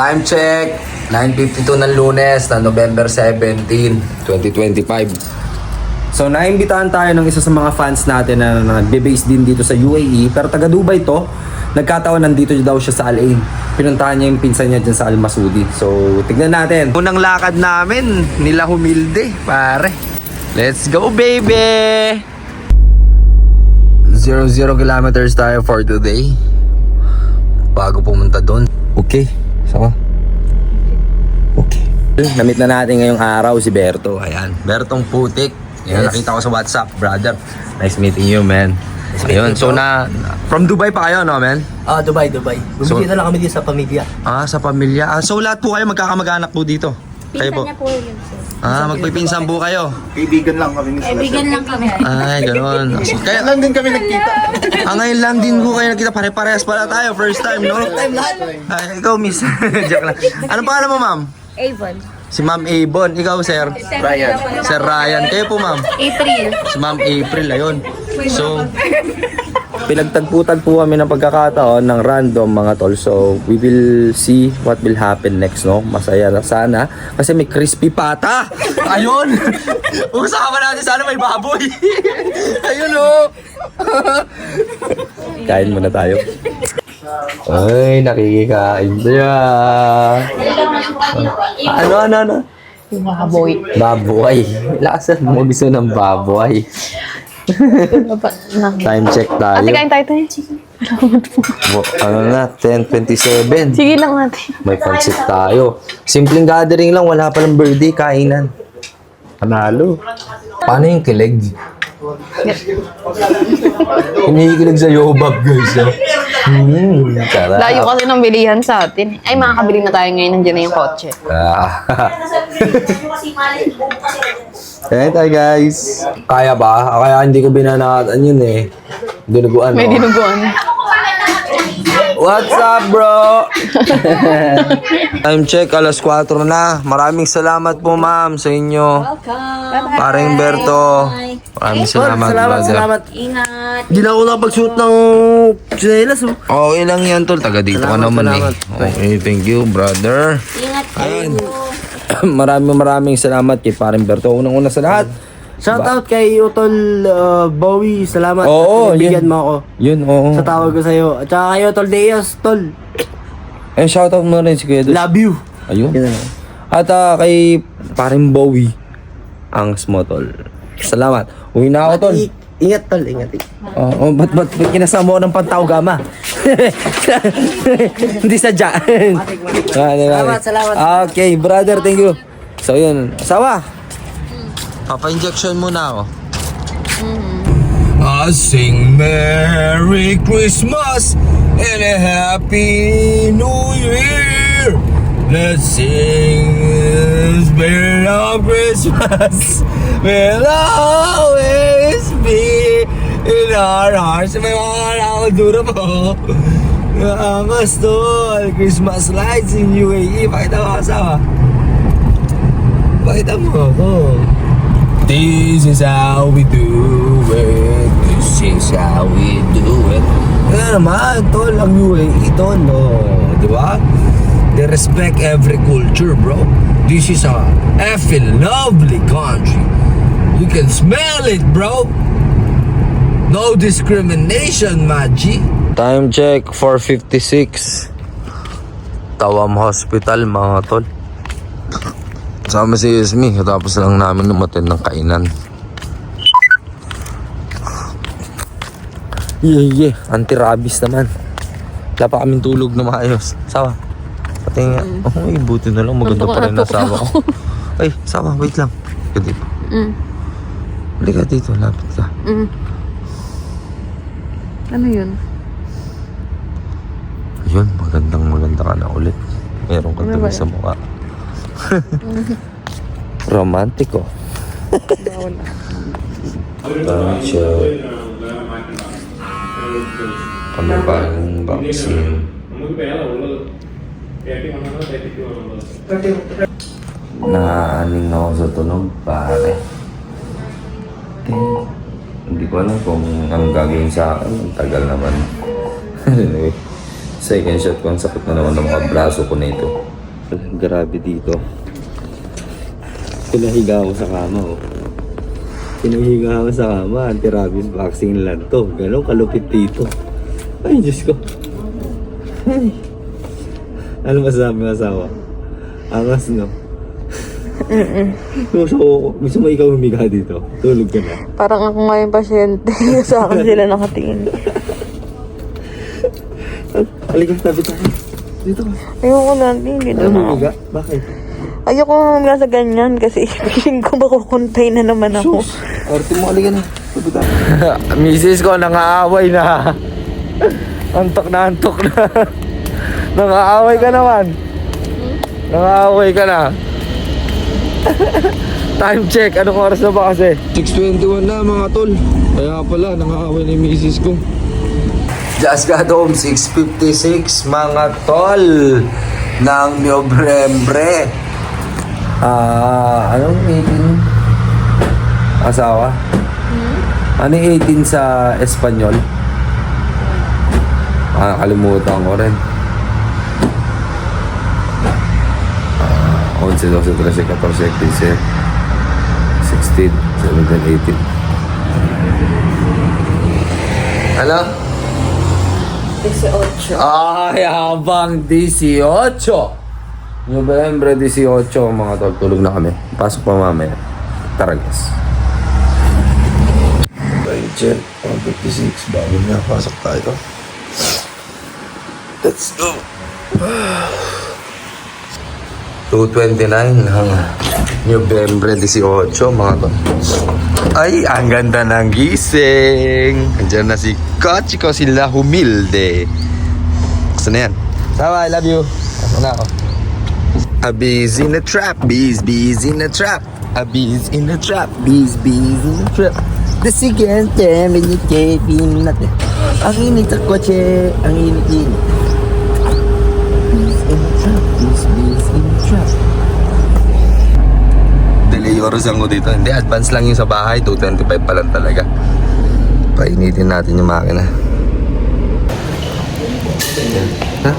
Time check, 9.52 ng lunes na November 17, 2025. So naimbitahan tayo ng isa sa mga fans natin na, na nagbe-base din dito sa UAE pero taga Dubai to. Nagkataon nandito daw siya sa Al Ain. Pinuntahan niya yung pinsan niya dyan sa Al Masudi. So tignan natin. Unang lakad namin, nila humilde, pare. Let's go, baby! 0-0 kilometers tayo for today. Bago pumunta doon. Okay. Sama. Okay. Namit na natin ngayong araw si Berto. Ayan, Bertong Putik. Yan, Yes. nakita ko sa WhatsApp, brother. Nice meeting you, man. Ayun, so na, from Dubai pa kayo, no, man? Ah, Dubai, Dubai. So- Bumili na lang kami dito sa pamilya. Ah, sa pamilya. Ah, so lahat po kayo magkakamag-anak po dito? Kayo po? Pinsan niya po yun, sir. Ah, magpipinsan po kayo. Kaibigan lang kami ni bigyan lang kami. Ay, ganoon. So, kaya, Lang din kami nagkita. ah, ngayon lang din po kayo nakita. Pare-parehas pala tayo. First time, no? Time lahat. Ay, ikaw, miss. Joke lang. Anong pangalan mo, ma'am? Avon. Si Ma'am Avon. Ikaw, sir? Ryan. Sir Ryan. Kayo po, ma'am? April. Si Ma'am April, ayun. So, Pinagtagputan po kami ng pagkakataon ng random mga tol. So, we will see what will happen next, no? Masaya na sana. Kasi may crispy pata. ayun! Usapan natin sana may baboy. ayun, oh! Kain muna tayo. Ay, nakikikain siya. Ano, ano, ano? Baboy. Baboy. Lakasan mo gusto ng baboy. Time check tayo. Ate, kain tayo tayo. Bo- ano na, 10.27. Sige lang ate. May pansit tayo. Simpleng gathering lang, wala palang birthday, kainan. Panalo. Paano yung kilig? Kinikilig sa yobab, guys. ah. Hmm, sarap. Layo kasi ng bilihan sa atin. Ay, makakabili na tayo ngayon. Nandiyan na yung kotse. Ah. Kaya tayo guys. Kaya ba? Kaya hindi ko binanatan yun eh. Dinuguan May mo. dinuguan. What's up bro? Time check, alas 4 na. Maraming salamat po ma'am sa inyo. Welcome. Paring Berto. Maraming salamat, Salamat, brother. salamat. Ingat. Hindi na ako nakapag-shoot ng chinelas. Oh. Okay lang yan tol, taga dito ka Salamat, naman salamat. eh. Okay, thank you brother. Ingat kayo. maraming maraming salamat kay Paring Berto. Unang-una sa lahat. Shout out kay Utol uh, Bowie. Salamat. Oo, at yun. binibigyan mo ako. Yun, oo. Sa tawag ko sa'yo. At saka kay Utol Deos, Tol. Eh, shoutout mo rin si Kuya Dul. Love you. Ayun. Yun. At ah, kay Paring Bowie, ang smotol. Salamat. Uwi na ako, tol. I- ingat, Tol. Ingat. Oo, oh, ba't, ba't, ba't kinasama ko ng pantao gama? Hindi sadya. Salamat, salamat. Okay, brother, thank you. So, yun. Asawa. Papa-injection muna ako. I sing Merry Christmas and a Happy New Year. Let's sing Spirit of Christmas will always be in our hearts. May mga nakakadura po. Angas tol. Christmas lights in UAE. Pakita mo asawa. Pakita mo ako. This is how we do it. This is how we do it. Kaya naman, tol, ang UAE, tol, no. Di ba? They respect every culture, bro. This is a effing lovely country. You can smell it, bro. No discrimination, Maji. Time check, 4.56. Tawam Hospital, mga tol. Kasama si Yasmi, katapos lang namin lumatin ng kainan. Yeah, yeah. Anti-rabies naman. Wala pa kaming tulog na maayos. Sawa. Pati nga. Oh, ay, buti na lang. Maganda pa rin na, na antok sawa ko. Ay, sawa, wait lang. Ka dito. Mm. Halika dito, lapit ka. Mm. Ano yun? Yun, magandang maganda ka na ulit. Meron kang Ano sa mukha. Romantiko. Bawal. Tansya. Kami ba yung vaccine? Naaning na ako sa tunog, pare. Eh, hindi ko alam kung ang gagawin sa akin. Ang tagal naman. anyway, second shot ko. Ang sakit na naman ng mga braso ko na ito. Grabe dito. Pinahiga ako sa kama, oh. Pinahiga ako sa kama. Anti-rabies vaccine lang to. Ganon kalupit dito. Ay, Diyos ko. Ay. Ano masasabi ng asawa? Angas, no? Gusto ko, gusto mo ikaw humiga dito. Tulog ka na. Parang ako nga yung pasyente. sa akin sila nakatingin. Halika, tabi tayo. Dito ka. Ayoko na, hindi Ano na ako. humiga? Bakit? Ayoko nga sa ganyan kasi feeling ko makukuntay na naman ako. Arte mo, halika na. Misis ko, nangaaway na. antok na, antok na. nangaaway ka naman. Nangaaway ka na. Time check, anong oras na ba kasi? 6.21 na mga tol. Kaya pala, nangaaway na yung misis ko. Just got home, 6.56 mga tol ng Nobyembre. Ah, anong 18? Asawa? Ano yung 18 sa Espanyol? Ah, nakalimutan ko rin. Ah, 11, 12, 13, 14, 15, 16, 17, 18. Ano? 18. Ay, habang 18. November 18, mga tol, tulog na kami. Pasok pa mamaya. Tara, guys. Time check, 156. Bago na, pasok tayo. Let's go. 229 ng November 18, mga tol. Ay, ang ganda ng gising. Andiyan na si Kachiko sila humilde. Gusto na yan. Sawa, I love you. Ako na ako. A bees in a trap, bees, bees in a trap. A bees in a trap, bees, bees in a trap. The siguiente, minute, pinate. Ang init sa kotse, ang init-init. Bees in a trap, bees, bees in a trap. Delay oras ko dito. Hindi, advance lang yung sa bahay. 225 pa lang talaga. Painitin natin yung makina. Ha?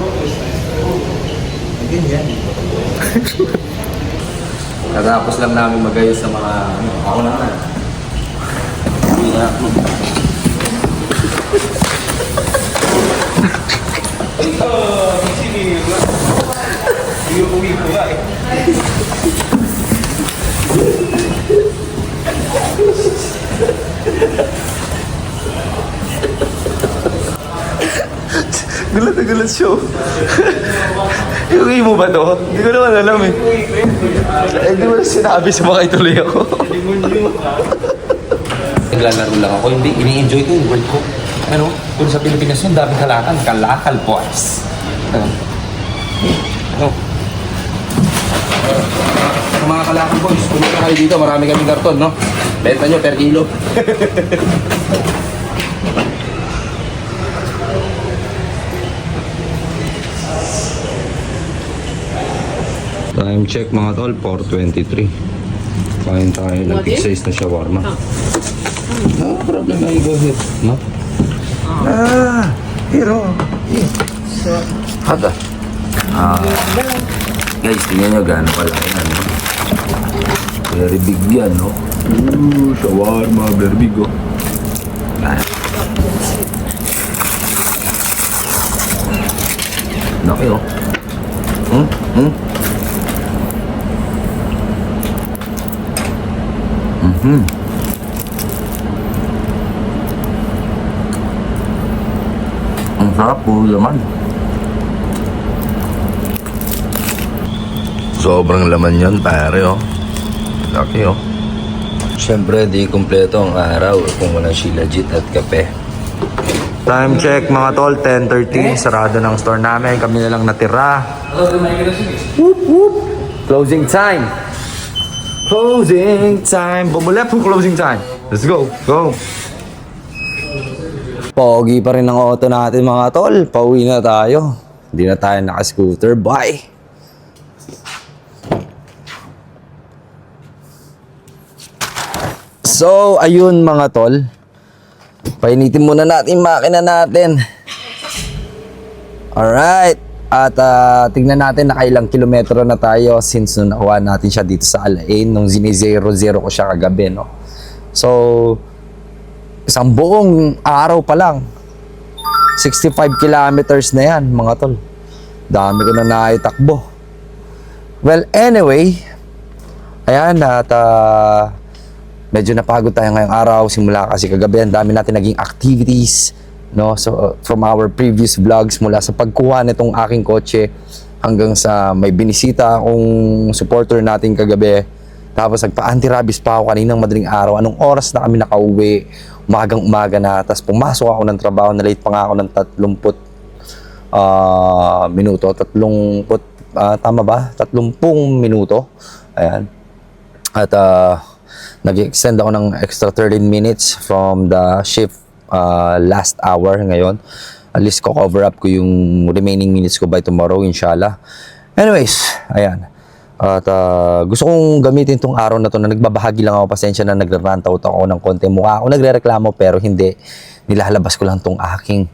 Natapos lang namin magayos sa mga ano, ako na nga. Uwi na ako. Gulat na gulat siya. Iuwi mo ba to? Hindi ko naman alam eh. Eh, di mo na sinabi sa mga ituloy ako. Naglalaro lang ako, hindi, ini-enjoy ko yung work ko. Ano, kung sa Pilipinas yun, daming kalakal, kalakal boys. Ano? Ano? Mga kalakal boys, pumunta kayo dito, marami kaming karton, no? Benta nyo per kilo. Time check mga tol, 4.23. Kain tayo ng big size na shawarma. No problem, I go ahead. No? Ah, hero. Hada. Ah, guys, tingnan nyo gaano kalaki yan, no? Very big yan, no? Ooh, shawarma, very big, oh. Ah. Laki, oh. Hmm? Hmm? Hmm. Ang sarap po laman. Sobrang laman yon pare oh. Laki oh. Siyempre di kumpleto ang araw kung walang shilajit at kape. Time check mga tol, 10.30. Sarado ng store namin. Kami na lang natira. Whoop, whoop. Closing time. Closing time. Bumula po closing time. Let's go. Go. Pogi pa rin ang auto natin mga tol. Pauwi na tayo. Hindi na tayo naka-scooter. Bye. So, ayun mga tol. Painitin muna natin makina natin. Alright. At ah, tignan natin nakailang kilometro na tayo since nung nakuha natin siya dito sa Alain nung zini-zero-zero ko siya kagabi, no? So, isang buong araw pa lang. 65 kilometers na yan, mga tol. Dami ko na naitakbo. Well, anyway, ayan, at ah, medyo napagod tayo ngayong araw simula kasi kagabi ang dami natin naging activities no? So uh, from our previous vlogs mula sa pagkuha nitong aking kotse hanggang sa may binisita akong supporter natin kagabi. Tapos nagpa-anti-rabies pa ako kaninang madaling araw. Anong oras na kami nakauwi? Umagang umaga na. Tapos pumasok ako ng trabaho. Na late pa nga ako ng 30 ah minuto. 30 ah, tama ba? 30 minuto. Ayan. At uh, nag-extend ako ng extra 13 minutes from the shift uh, last hour ngayon. At least ko cover up ko yung remaining minutes ko by tomorrow, inshallah. Anyways, ayan. At uh, gusto kong gamitin tong araw na to na nagbabahagi lang ako. Pasensya na nagre-rant out ako ng konti. Mukha ako nagre-reklamo pero hindi. Nilalabas ko lang tong aking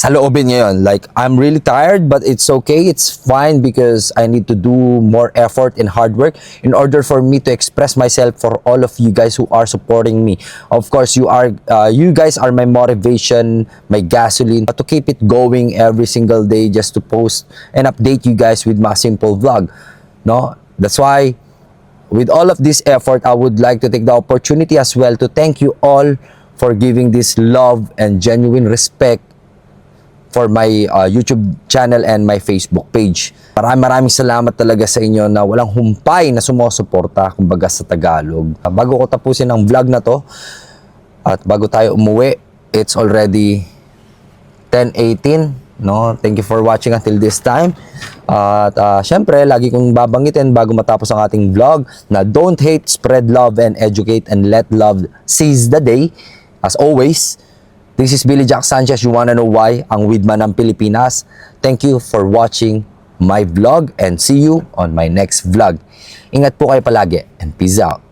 sa loobin ngayon. Like, I'm really tired, but it's okay. It's fine because I need to do more effort and hard work in order for me to express myself for all of you guys who are supporting me. Of course, you are, uh, you guys are my motivation, my gasoline to keep it going every single day just to post and update you guys with my simple vlog. No? That's why with all of this effort, I would like to take the opportunity as well to thank you all for giving this love and genuine respect for my uh, YouTube channel and my Facebook page. Maraming maraming salamat talaga sa inyo na walang humpay na sumusuporta kumbaga sa Tagalog. Uh, Bago ko tapusin ang vlog na to at bago tayo umuwi, it's already 10.18 no? Thank you for watching until this time. At uh, syempre, lagi kong babanggitin bago matapos ang ating vlog na don't hate, spread love, and educate and let love seize the day. As always, this is Billy Jack Sanchez. You wanna know why? Ang Widman ng Pilipinas. Thank you for watching my vlog and see you on my next vlog. Ingat po kayo palagi and peace out.